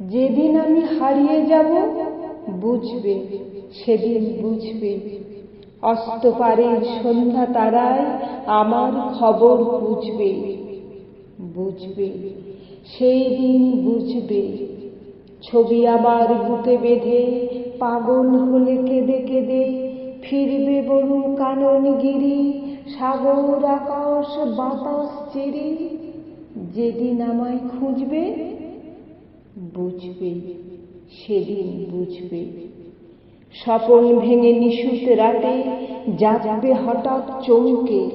যেদিন আমি হারিয়ে যাব, বুঝবে, সেদিন বুঝবে। অস্তপারের সন্ধ্যা তারায় আমার খবর বুঝবে। বুঝবে সেই দিন বুঝবে। ছবি আবার বুকে বেঁধে পাগল হলে কেঁদে কেঁদে ফিরবে বরু কাননগিরি, সাগর, আকাশ, বাতাস, চিরি। যেদিন আমায় খুঁজবে বুঝবে, সেদিন বুঝবে। স্বপন ভেঙে নিশুত রাতে জাগবে হঠাৎ চমকে।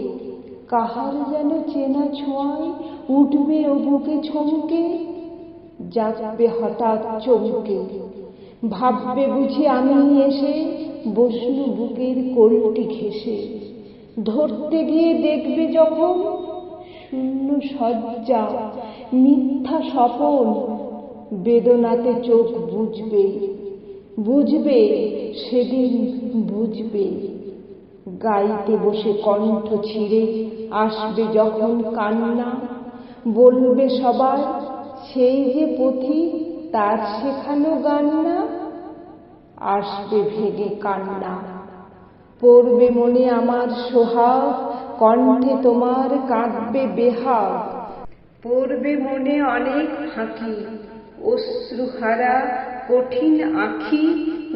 কাহার যেন চেনা ছোঁয়ায় উঠবে ও বুকে ছমকে? জাগবে হঠাৎ চমকে। ভাববে বুঝি আমি এসে বসলু বুকের কোলটি ঘেসে ধরতে গিয়ে দেখবে যখন শূন্য সজ্জা মিথ্যা স্বপন বেদনাতে চোখ বুঝবে বুঝবে, সেদিন বুঝবে। গাইতে বসে কণ্ঠ ছিঁড়ে আসবে যখন কান্না। বলবে সবাই সেই যে পথি, তার শেখানো গান না আসবে ভেগে কান্না। পড়বে মনে আমার সোহাগ, কণ্ঠে তোমার কাঁদবে বেহাগ। পড়বে মনে অনেক ফাঁকি। অশ্রুহারা কঠিন আখি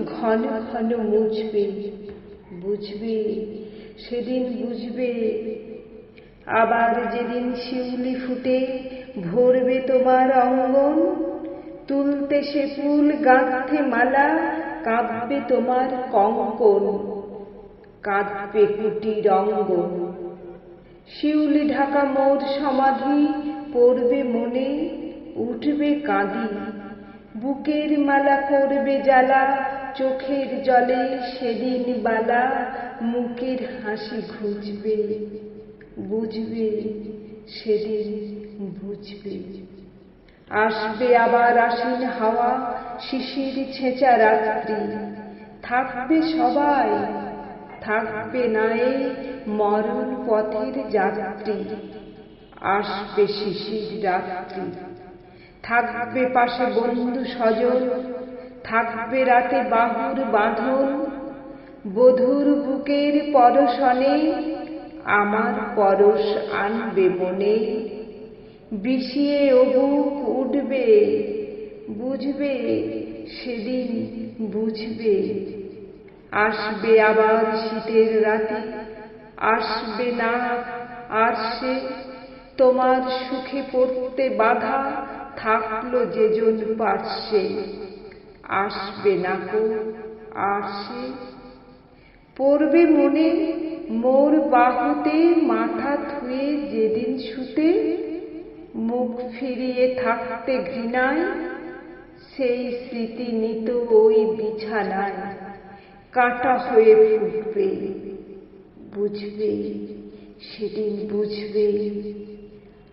ঘন ঘন মুছবে, বুঝবে, সেদিন বুঝবে। আবার যেদিন শিউলি ফুটে ভরবে তোমার অঙ্গন, তুলতে সে ফুল গাঁথতে মালা কাঁদবে তোমার কঙ্কন কাঁদবে কুটির অঙ্গন। শিউলি ঢাকা মোর সমাধি পড়বে মনে উঠবে কাঁদি বুকের মালা করবে জ্বালা, চোখের জলে সেদিন বালা, মুখের হাসি ঘুচবে, বুঝবে, সেদিন বুঝবে। আসবে আবার আসিন হাওয়া, শিশির ছেঁচা রাত্রি। থাকবে সবাই, থাকবে নায়ে মরণ পথের যাত্রী। আসবে শিশির রাত্রি। থাকবে পাশে বন্ধু স্বজন, থাকবে রাতে বাহুর বাঁধন, বধুর বুকের পরশনে আমার পরশ আনবে বনে। বিষিয়ে ও বুক উঠবে, বুঝবে, সেদিন বুঝবে। আসবে আবার শীতের রাতে, আসবে না আর সে। তোমার সুখে পড়তে বাধা থাকল যেজন পার্শ্বে। আসবে না কো আর সে পড়বে মনে মোর বাহুতে মাথা ধুয়ে যেদিন শুতে, মুখ ফিরিয়ে থাকতে ঘৃণায়, সেই স্মৃতি নিত ওই বিছানায়। কাটা হয়ে ফুটবে, বুঝবে, সেদিন বুঝবে।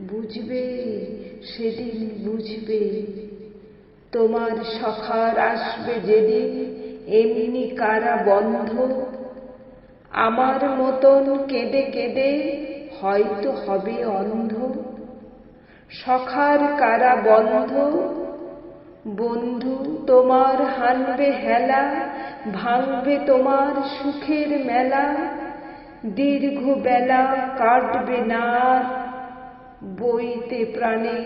বুঝবে, সেদিন বুঝবে। তোমার সখার আসবে যেদিন, এমনি কারা বন্ধ। আমার মতন কেঁদে কেঁদে হয়তো হবে অন্ধ। সখার কারা বন্ধ? বন্ধু তোমার হানবে হেলা, ভাঙবে তোমার সুখের মেলা। দীর্ঘ বেলা কাটবে না বইতে প্রাণে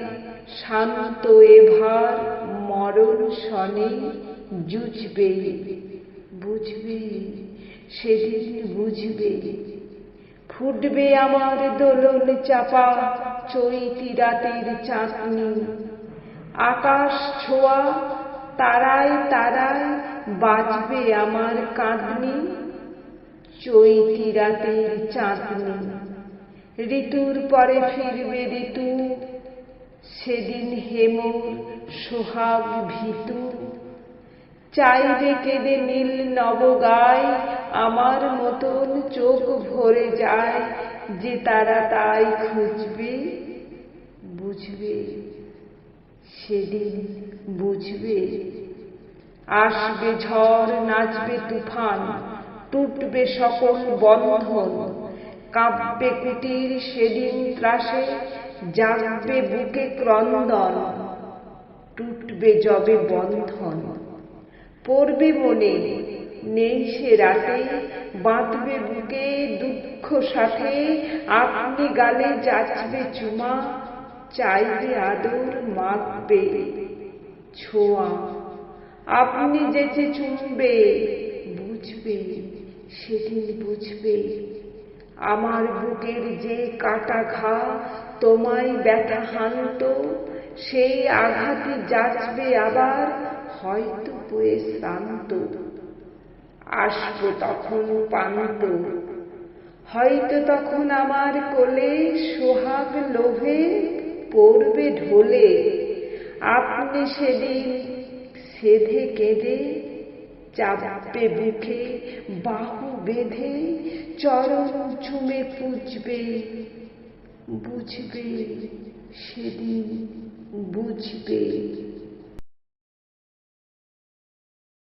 শান্ত এভার মরণ শনে জুঝবে বুঝবে, সেদিন বুঝবে। ফুটবে আমার দোলন চাপা চৈতি রাতের চাঁদনি। আকাশ ছোঁয়া তারায় তারায় বাজবে আমার কাঁদনি, চৈতি রাতের চাঁদনি। ঋতুর পরে ফিরবে ঋতু, সেদিন হেমর সোহাগ ভীতু। চাইবে কেঁদে নীল নবগায়, আমার মতন চোখ ভরে যায়, যে তারা তাই খুঁজবে, বুঝবে, সেদিন বুঝবে। আসবে ঝড়, নাচবে তুফান, টুটবে সকল বন্ধন কাঁপবে কুটির সেদিন ত্রাসে, জাগবে বুকে ক্রন্দন, টুটবে যবে বন্ধন। পড়বে মনে, নেই সে রাতে, বাঁধবে বুকে দুঃখ সাথে, আপনি গালে যাচবে চুমা, চাইবে আদর মাখবে ছোঁয়া। আপনি যেচে চুমবে, বুঝবে, সেদিন বুঝবে। আমার বুকের যে কাটা ঘা তোমায় ব্যথা হানত সেই আঘাতে যাচবে আবার হয়তো বয়ে শ্রান্ত। আসব তখন পান্ত, হয়তো তখন আমার কোলে সোহাগ লোভে পড়বে ঢোলে। আপনি সেদিন সেধে কেঁদে চাপবে বুকে বাহু বেঁধে চরণ ঝুমে পুজবে বুঝবে সেদিন বুঝবে।